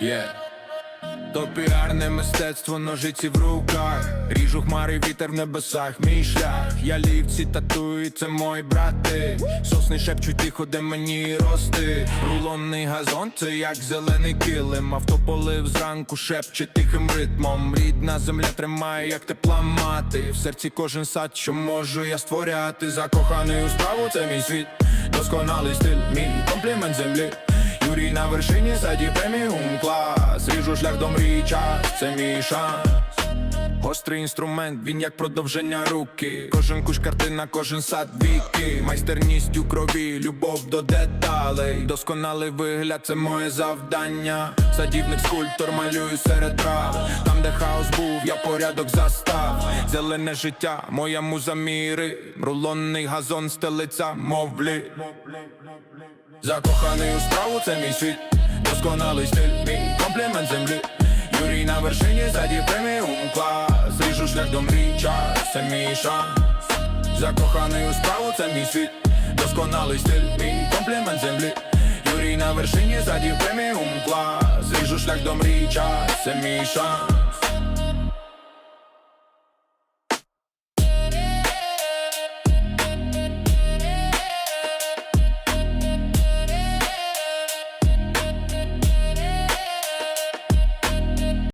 Yeah. То піарне мистецтво, ножиці в руках. Ріжу хмари, вітер в небесах, мій шлях. Я лівці татуї, це мої брати. Сосни шепчуть тихо, де мені рости. Рулонний газон, це як зелений килим. Автополив зранку шепче тихим ритмом. Рідна земля тримає, як тепла мати. В серці кожен сад, що можу я створяти. Закоханий у справу, це мій світ. Досконалий стиль, мій комплімент землі Юрій на вершині саді преміум клас. Ріжу шлях до мрії це мій шанс. Гострий інструмент, він як продовження руки. Кожен куш картина, кожен сад віки. Майстерність у крові, любов до деталей. Досконалий вигляд, це моє завдання. Садівник скульптор малюю серед трав хаос був, я порядок застав. Зелене життя, моя муза міри. Рулонний газон, стелиця, мовлі. Закоханий у справу, це мій світ. Досконалий стиль, мій комплімент землі. Юрій на вершині, заді преміум клас. Ріжу шлях до мрій, час, це мій шанс. Закоханий у справу, це мій світ. Досконалий стиль, мій комплімент землі. Юрій на вершині, заді преміум клас. Ріжу шлях до мрій, час, це мій шанс